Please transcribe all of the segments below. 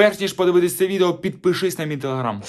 Перш ніж подивитись це відео, підпишись на мій телеграм.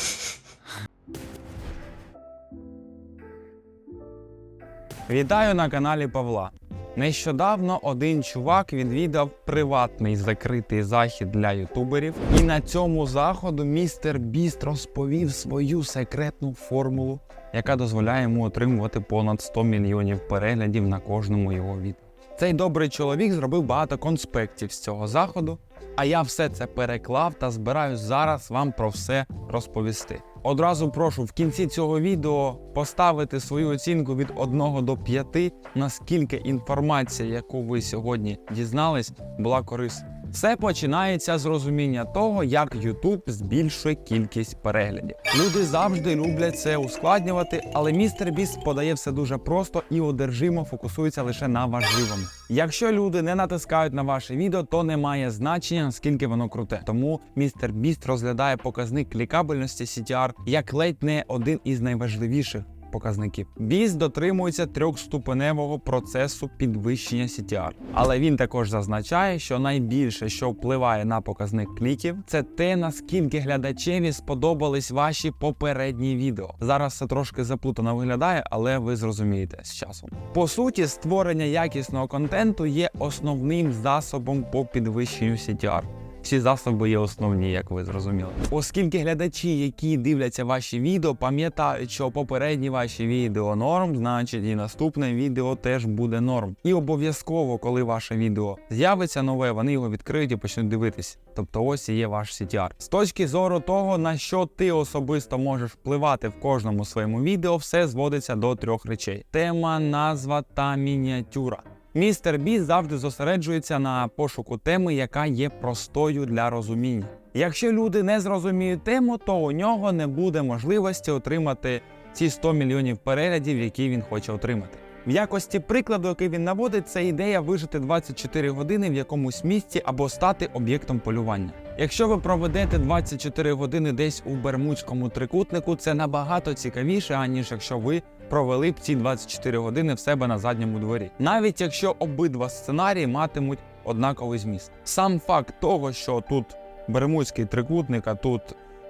Вітаю на каналі Павла. Нещодавно один чувак відвідав приватний закритий захід для ютуберів, і на цьому заходу містер Біст розповів свою секретну формулу, яка дозволяє йому отримувати понад 100 мільйонів переглядів на кожному його відео. Цей добрий чоловік зробив багато конспектів з цього заходу, а я все це переклав та збираюсь зараз вам про все розповісти. Одразу прошу в кінці цього відео поставити свою оцінку від 1 до 5, наскільки інформація, яку ви сьогодні дізнались, була корисна. Все починається з розуміння того, як YouTube збільшує кількість переглядів. Люди завжди люблять це ускладнювати, але містер Біст подає все дуже просто і одержимо фокусується лише на важливому. Якщо люди не натискають на ваше відео, то не має значення наскільки воно круте. Тому містер Біст розглядає показник клікабельності CTR як ледь не один із найважливіших показників. Біз дотримується трьохступеневого процесу підвищення CTR. Але він також зазначає, що найбільше, що впливає на показник кліків, це те, наскільки глядачеві сподобались ваші попередні відео. Зараз це трошки заплутано виглядає, але ви зрозумієте з часом. По суті, створення якісного контенту є основним засобом по підвищенню CTR. Всі засоби є основні, як ви зрозуміли. Оскільки глядачі, які дивляться ваші відео, пам'ятають, що попередні ваші відео норм, значить і наступне відео теж буде норм. І обов'язково, коли ваше відео з'явиться нове, вони його відкриють і почнуть дивитись. Тобто ось і є ваш CTR. З точки зору того, на що ти особисто можеш впливати в кожному своєму відео, все зводиться до трьох речей: тема, назва та мініатюра. Містер Біс завжди зосереджується на пошуку теми, яка є простою для розуміння. Якщо люди не зрозуміють тему, то у нього не буде можливості отримати ці 100 мільйонів переглядів, які він хоче отримати. В якості прикладу, який він наводить, це ідея вижити 24 години в якомусь місці або стати об'єктом полювання. Якщо ви проведете 24 години десь у Бермудському трикутнику, це набагато цікавіше, аніж якщо ви провели б ці 24 години в себе на задньому дворі. Навіть якщо обидва сценарії матимуть однаковий зміст. Сам факт того, що тут Бермудський трикутник, а тут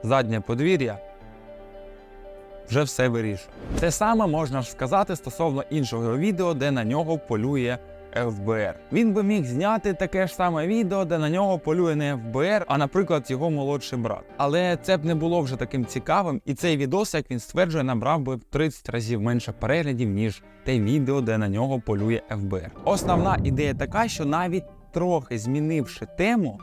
заднє подвір'я, вже все вирішує. Те саме можна ж сказати стосовно іншого відео, де на нього полює ФБР. Він би міг зняти таке ж саме відео, де на нього полює не ФБР, а, наприклад, його молодший брат. Але це б не було вже таким цікавим, і цей відос, як він стверджує, набрав би в 30 разів менше переглядів, ніж те відео, де на нього полює ФБР. Основна ідея така, що навіть трохи змінивши тему,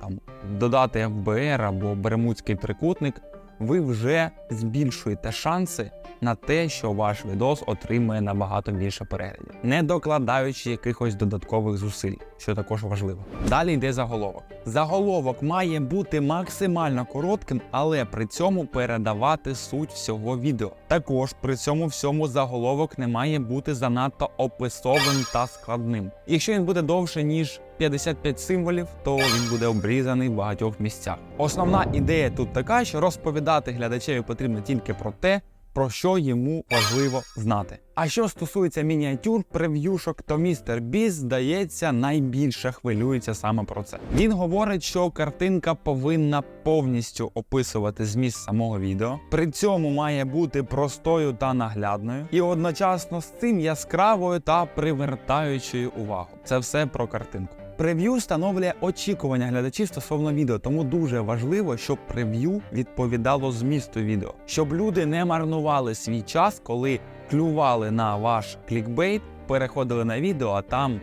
там додати ФБР або Бермудський трикутник, ви вже збільшуєте шанси на те, що ваш відос отримує набагато більше переглядів, не докладаючи якихось додаткових зусиль, що також важливо. Далі йде заголовок. Заголовок має бути максимально коротким, але при цьому передавати суть всього відео. Також при цьому всьому заголовок не має бути занадто описовим та складним. Якщо він буде довше ніж 55 символів, то він буде обрізаний в багатьох місцях. Основна ідея тут така, що розповідати глядачеві потрібно тільки про те, про що йому важливо знати. А що стосується мініатюр, прев'юшок, то містер Біс, здається, найбільше хвилюється саме про це. Він говорить, що картинка повинна повністю описувати зміст самого відео. При цьому має бути простою та наглядною, і одночасно з цим яскравою та привертаючою увагу. Це все про картинку. Прев'ю встановлює очікування глядачів стосовно відео, тому дуже важливо, щоб прев'ю відповідало змісту відео, щоб люди не марнували свій час, коли клювали на ваш клікбейт, переходили на відео, а там.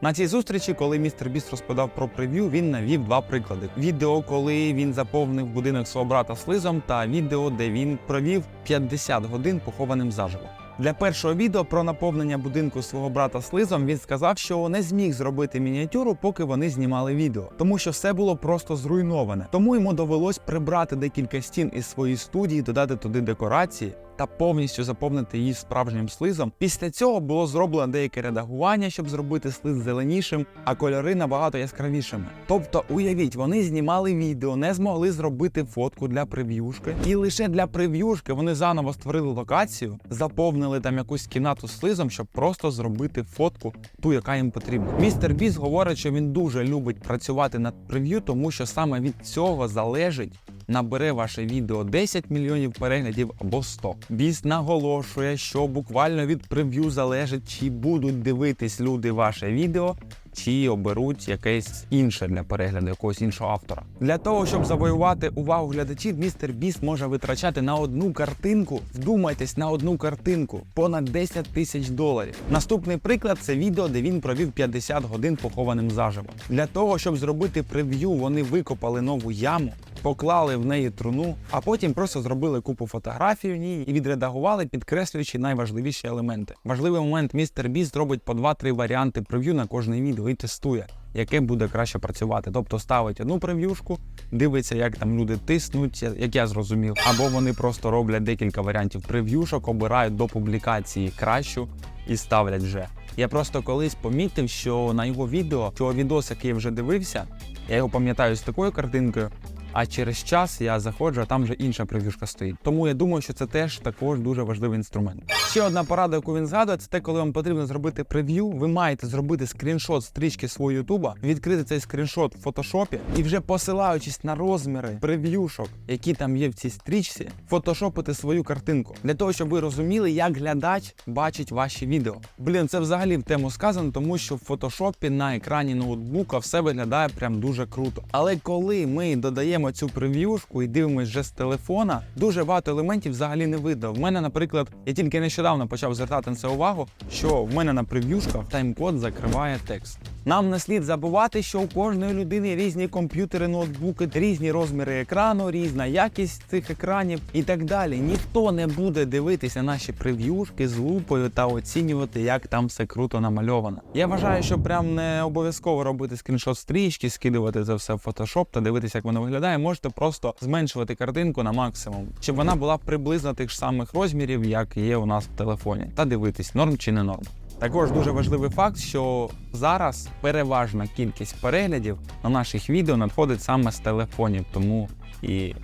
На цій зустрічі, коли містер Біст розповідав про прев'ю, він навів два приклади: відео, коли він заповнив будинок свого брата слизом, та відео, де він провів 50 годин похованим заживо. Для першого відео про наповнення будинку свого брата слизом він сказав, що не зміг зробити мініатюру, поки вони знімали відео, тому що все було просто зруйноване. Тому йому довелось прибрати декілька стін із своєї студії, додати туди декорації. Та повністю заповнити її справжнім слизом. Після цього було зроблено деяке редагування, щоб зробити слиз зеленішим, а кольори набагато яскравішими. Тобто, уявіть, вони знімали відео, не змогли зробити фотку для прев'юшки, і лише для прев'юшки вони заново створили локацію, заповнили там якусь кімнату слизом, щоб просто зробити фотку, ту, яка їм потрібна. Містер Біс говорить, що він дуже любить працювати над прев'ю, тому що саме від цього залежить. Набере ваше відео 10 мільйонів переглядів або 100. Біс наголошує, що буквально від прев'ю залежить, чи будуть дивитись люди ваше відео, чи оберуть якесь інше для перегляду якогось іншого автора. Для того, щоб завоювати увагу глядачів, містер Біс може витрачати на одну картинку. Вдумайтесь на одну картинку понад 10 тисяч доларів. Наступний приклад це відео, де він провів 50 годин похованим заживо. Для того, щоб зробити прев'ю, вони викопали нову яму. Поклали в неї труну, а потім просто зробили купу фотографій у ній і відредагували, підкреслюючи найважливіші елементи. Важливий момент містер Біс зробить по 2-3 варіанти прев'ю на кожне відео і тестує, яке буде краще працювати. Тобто ставить одну прев'юшку, дивиться, як там люди тиснуть, як я зрозумів, або вони просто роблять декілька варіантів прев'юшок, обирають до публікації кращу і ставлять вже. Я просто колись помітив, що на його відео, що відос, який я вже дивився, я його пам'ятаю з такою картинкою. А через час я заходжу, а там вже інша прев'юшка стоїть. Тому я думаю, що це теж також дуже важливий інструмент. Ще одна порада, яку він згадує, це те, коли вам потрібно зробити прев'ю. Ви маєте зробити скріншот стрічки свого Ютуба, відкрити цей скріншот в фотошопі і вже посилаючись на розміри прев'юшок, які там є в цій стрічці, фотошопити свою картинку для того, щоб ви розуміли, як глядач бачить ваші відео. Блін, це взагалі в тему сказано, тому що в фотошопі на екрані ноутбука все виглядає прям дуже круто. Але коли ми додаємо цю прев'юшку і дивимось вже з телефона, дуже багато елементів взагалі не видно. В мене, наприклад, я тільки нещодавно почав звертати на це увагу, що в мене на прев'юшках тайм-код закриває текст. Нам не слід забувати, що у кожної людини різні комп'ютери, ноутбуки, різні розміри екрану, різна якість цих екранів і так далі. Ніхто не буде дивитися наші прев'юшки з лупою та оцінювати, як там все круто намальовано. Я вважаю, що прям не обов'язково робити скріншот стрічки, скидувати це все в Photoshop та дивитися, як воно виглядає. Можете просто зменшувати картинку на максимум, щоб вона була приблизно тих ж самих розмірів, як є у нас в телефоні, та дивитись, норм чи не норм. Також дуже важливий факт, що зараз переважна кількість переглядів на наших відео надходить саме з телефонів, тому і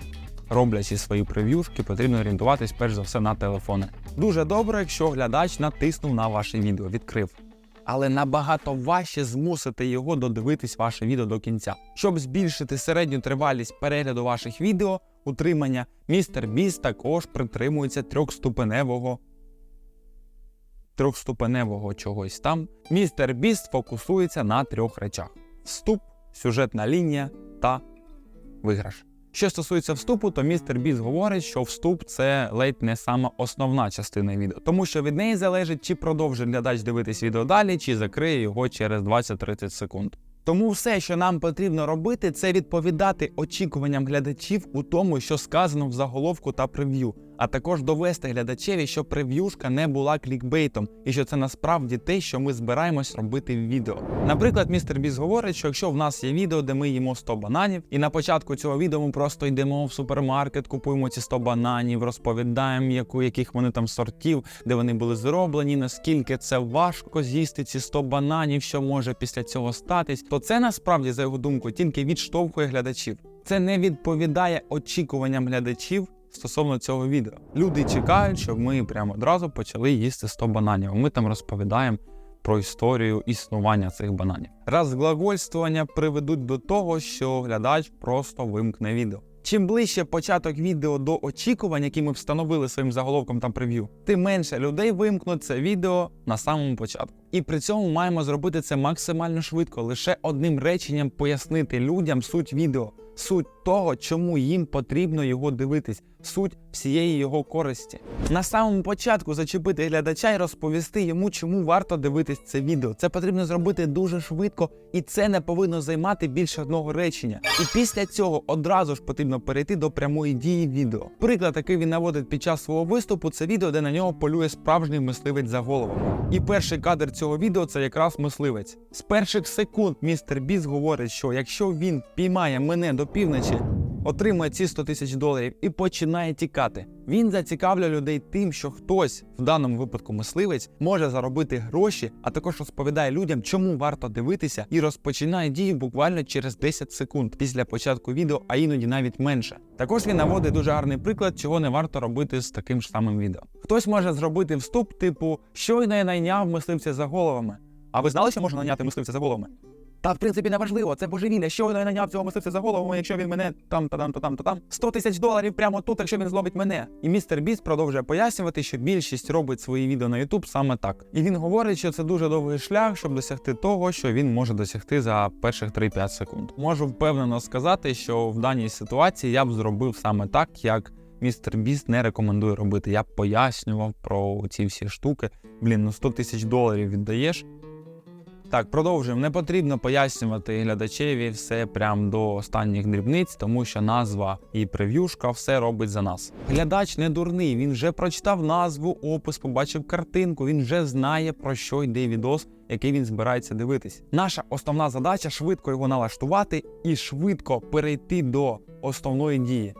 роблячи свої прев'юшки, потрібно орієнтуватись перш за все на телефони. Дуже добре, якщо глядач натиснув на ваше відео, відкрив. Але набагато важче змусити його додивитись ваше відео до кінця. Щоб збільшити середню тривалість перегляду ваших відео, утримання, містер Біс також притримується трьохступеневого трьохступеневого чогось там. Містер Біст фокусується на трьох речах: вступ, сюжетна лінія та виграш. Що стосується вступу, то містер Біс говорить, що вступ це ледь не сама основна частина відео, тому що від неї залежить, чи продовжить глядач дивитись відео далі, чи закриє його через 20-30 секунд. Тому все, що нам потрібно робити, це відповідати очікуванням глядачів у тому, що сказано в заголовку та прев'ю, а також довести глядачеві, що прев'юшка не була клікбейтом, і що це насправді те, що ми збираємось робити в відео. Наприклад, містер Біс говорить, що якщо в нас є відео, де ми їмо 100 бананів, і на початку цього відео ми просто йдемо в супермаркет, купуємо ці 100 бананів, розповідаємо, яку яких вони там сортів, де вони були зроблені, наскільки це важко з'їсти ці 100 бананів, що може після цього статись, то це насправді, за його думку, тільки відштовхує глядачів. Це не відповідає очікуванням глядачів стосовно цього відео. Люди чекають, щоб ми прямо одразу почали їсти 100 бананів. Ми там розповідаємо про історію існування цих бананів. Розглагольствування приведуть до того, що глядач просто вимкне відео. Чим ближче початок відео до очікувань, які ми встановили своїм заголовком та прев'ю, тим менше людей вимкнуть це відео на самому початку. І при цьому маємо зробити це максимально швидко, лише одним реченням пояснити людям суть відео, суть того, чому їм потрібно його дивитись, суть всієї його користі. На самому початку зачепити глядача і розповісти йому, чому варто дивитись це відео. Це потрібно зробити дуже швидко, і це не повинно займати більше одного речення. І після цього одразу ж потрібно перейти до прямої дії відео. Приклад, який він наводить під час свого виступу, це відео, де на нього полює справжній мисливець за головами. І перший кадр цього відео це якраз мисливець. З перших секунд містер Біс говорить, що якщо він піймає мене до півночі отримує ці 100 тисяч доларів і починає тікати. Він зацікавлює людей тим, що хтось, в даному випадку мисливець, може заробити гроші, а також розповідає людям, чому варто дивитися, і розпочинає дію буквально через 10 секунд після початку відео, а іноді навіть менше. Також він наводить дуже гарний приклад, чого не варто робити з таким ж самим відео. Хтось може зробити вступ, типу, щойно я найняв мисливця за головами. А ви знали, що можна наняти мисливця за головами? Та в принципі не важливо, це божевілля. Що я наняв цього мисливця за голову, якщо він мене там та там та там та там 100 тисяч доларів прямо тут, якщо він зловить мене. І містер Біст продовжує пояснювати, що більшість робить свої відео на YouTube саме так. І він говорить, що це дуже довгий шлях, щоб досягти того, що він може досягти за перших 3-5 секунд. Можу впевнено сказати, що в даній ситуації я б зробив саме так, як. Містер Біст не рекомендує робити. Я пояснював про ці всі штуки. Блін, ну 100 тисяч доларів віддаєш. Так, продовжуємо. Не потрібно пояснювати глядачеві все прям до останніх дрібниць, тому що назва і прев'юшка все робить за нас. Глядач не дурний, він вже прочитав назву, опис, побачив картинку, він вже знає про що йде відос, який він збирається дивитись. Наша основна задача швидко його налаштувати і швидко перейти до основної дії.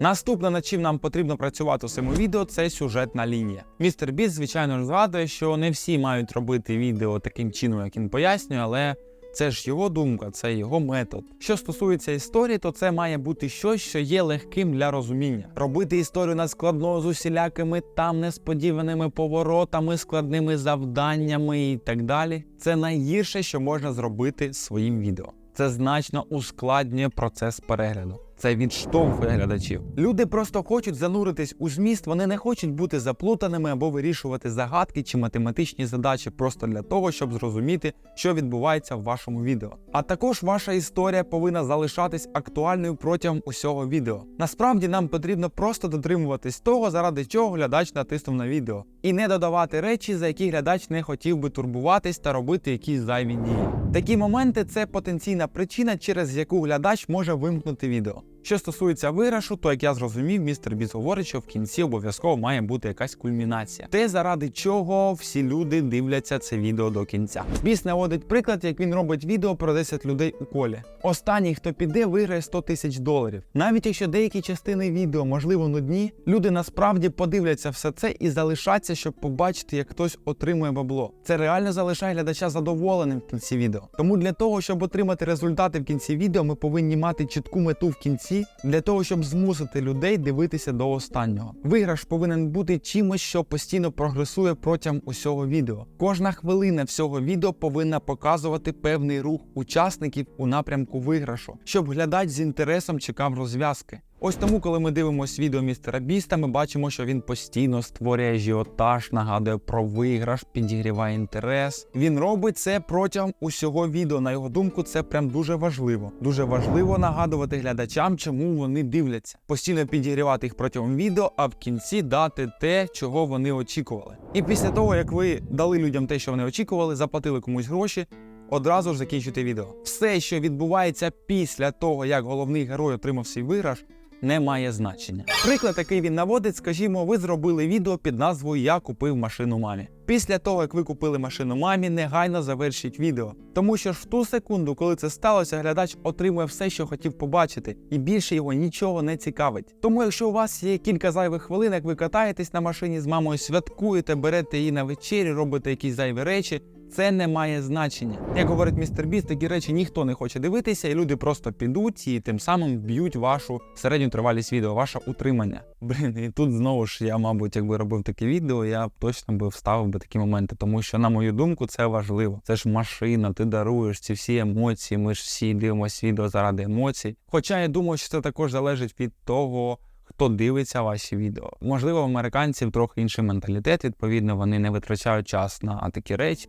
Наступне, над чим нам потрібно працювати у цьому відео, це сюжетна лінія. Містер Біст, звичайно згадує, що не всі мають робити відео таким чином, як він пояснює, але це ж його думка, це його метод. Що стосується історії, то це має бути щось, що є легким для розуміння. Робити історію надскладною з усілякими там несподіваними поворотами, складними завданнями і так далі. Це найгірше, що можна зробити своїм відео. Це значно ускладнює процес перегляду. Це відштовхує глядачів. Люди просто хочуть зануритись у зміст, вони не хочуть бути заплутаними або вирішувати загадки чи математичні задачі просто для того, щоб зрозуміти, що відбувається в вашому відео. А також ваша історія повинна залишатись актуальною протягом усього відео. Насправді нам потрібно просто дотримуватись того, заради чого глядач натиснув на відео, і не додавати речі, за які глядач не хотів би турбуватись та робити якісь зайві дії. Такі моменти це потенційна причина, через яку глядач може вимкнути відео. Що стосується виграшу, то як я зрозумів, містер Біс говорить, що в кінці обов'язково має бути якась кульмінація. Те, заради чого всі люди дивляться це відео до кінця. Біс наводить приклад, як він робить відео про 10 людей у колі. Останній, хто піде, виграє 100 тисяч доларів. Навіть якщо деякі частини відео, можливо, нудні, люди насправді подивляться все це і залишаться, щоб побачити, як хтось отримує бабло. Це реально залишає глядача задоволеним в кінці відео. Тому для того, щоб отримати результати в кінці відео, ми повинні мати чітку мету в кінці для того, щоб змусити людей дивитися до останнього. Виграш повинен бути чимось, що постійно прогресує протягом усього відео. Кожна хвилина всього відео повинна показувати певний рух учасників у напрямку виграшу, щоб глядач з інтересом чекав розв'язки. Ось тому, коли ми дивимося відео містера Біста, ми бачимо, що він постійно створює ажіотаж, нагадує про виграш, підігріває інтерес. Він робить це протягом усього відео. На його думку, це прям дуже важливо. Дуже важливо нагадувати глядачам, чому вони дивляться. Постійно підігрівати їх протягом відео, а в кінці дати те, чого вони очікували. І після того, як ви дали людям те, що вони очікували, заплатили комусь гроші. Одразу ж закінчуйте відео. Все, що відбувається після того, як головний герой отримав свій виграш, не має значення. Приклад, який він наводить, скажімо, ви зробили відео під назвою Я купив машину мамі. Після того, як ви купили машину мамі, негайно завершіть відео. Тому що ж в ту секунду, коли це сталося, глядач отримує все, що хотів побачити, і більше його нічого не цікавить. Тому, якщо у вас є кілька зайвих хвилин, як ви катаєтесь на машині з мамою, святкуєте, берете її на вечері, робите якісь зайві речі. Це не має значення. Як говорить містер Біс, такі речі ніхто не хоче дивитися, і люди просто підуть і тим самим б'ють вашу середню тривалість відео, ваше утримання. Блін, і тут знову ж я, мабуть, якби робив таке відео, я б точно би вставив би такі моменти, тому що, на мою думку, це важливо. Це ж машина, ти даруєш ці всі емоції. Ми ж всі дивимося відео заради емоцій. Хоча я думаю, що це також залежить від того. Хто дивиться ваші відео? Можливо, в американців трохи інший менталітет. Відповідно, вони не витрачають час на такі речі.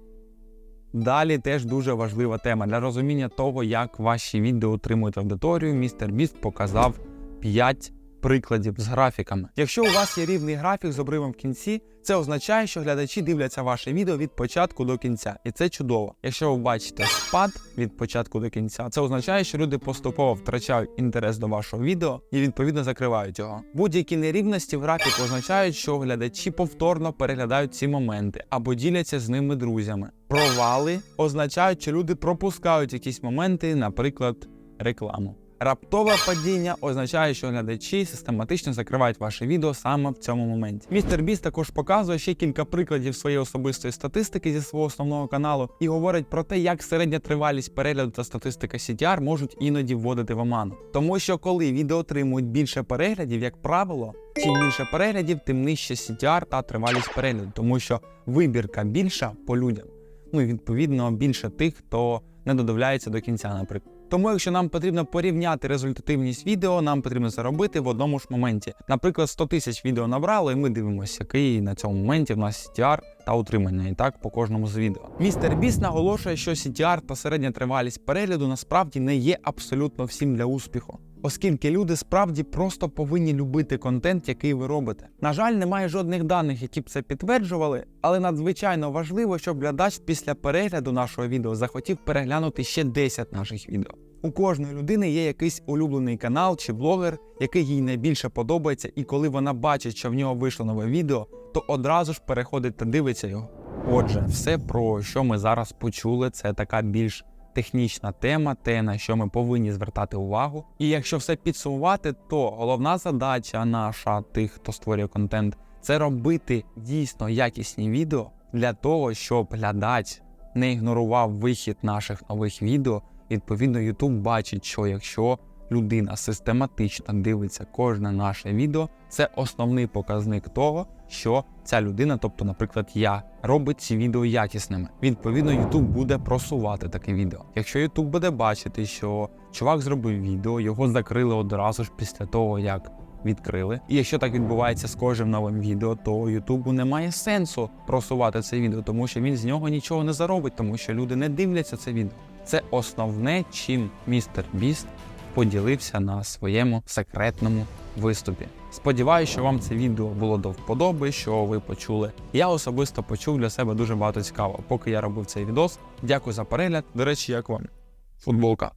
Далі теж дуже важлива тема для розуміння того, як ваші відео отримують аудиторію. Містер Біст показав 5 прикладів з графіками. Якщо у вас є рівний графік з обривом в кінці, це означає, що глядачі дивляться ваше відео від початку до кінця, і це чудово. Якщо ви бачите спад від початку до кінця, це означає, що люди поступово втрачають інтерес до вашого відео і відповідно закривають його. Будь-які нерівності в графіку означають, що глядачі повторно переглядають ці моменти або діляться з ними друзями. Провали означають, що люди пропускають якісь моменти, наприклад, рекламу. Раптове падіння означає, що глядачі систематично закривають ваше відео саме в цьому моменті. Містер Біс також показує ще кілька прикладів своєї особистої статистики зі свого основного каналу і говорить про те, як середня тривалість перегляду та статистика CTR можуть іноді вводити в оману. Тому що коли відео отримують більше переглядів, як правило, чим більше переглядів, тим нижче CTR та тривалість перегляду, тому що вибірка більша по людям. Ну і відповідно більше тих, хто не додивляється до кінця, наприклад. Тому, якщо нам потрібно порівняти результативність відео, нам потрібно це робити в одному ж моменті. Наприклад, 100 тисяч відео набрали, і ми дивимося, який на цьому моменті в нас CTR та утримання, і так по кожному з відео. Містер Біс наголошує, що CTR та середня тривалість перегляду насправді не є абсолютно всім для успіху. Оскільки люди справді просто повинні любити контент, який ви робите. На жаль, немає жодних даних, які б це підтверджували, але надзвичайно важливо, щоб глядач після перегляду нашого відео захотів переглянути ще 10 наших відео. У кожної людини є якийсь улюблений канал чи блогер, який їй найбільше подобається, і коли вона бачить, що в нього вийшло нове відео, то одразу ж переходить та дивиться його. Отже, все про що ми зараз почули, це така більш технічна тема, те, на що ми повинні звертати увагу. І якщо все підсумувати, то головна задача наша, тих, хто створює контент, це робити дійсно якісні відео для того, щоб глядач не ігнорував вихід наших нових відео. Відповідно, YouTube бачить, що якщо людина систематично дивиться кожне наше відео, це основний показник того, що ця людина, тобто, наприклад, я, робить ці відео якісними. Відповідно, YouTube буде просувати таке відео. Якщо YouTube буде бачити, що чувак зробив відео, його закрили одразу ж після того, як відкрили. І якщо так відбувається з кожним новим відео, то Ютубу немає сенсу просувати це відео, тому що він з нього нічого не заробить, тому що люди не дивляться це відео. Це основне, чим містер Біст поділився на своєму секретному виступі. Сподіваюся, що вам це відео було до вподоби, що ви почули. Я особисто почув для себе дуже багато цікавого, поки я робив цей відос. Дякую за перегляд. До речі, як вам? Футболка.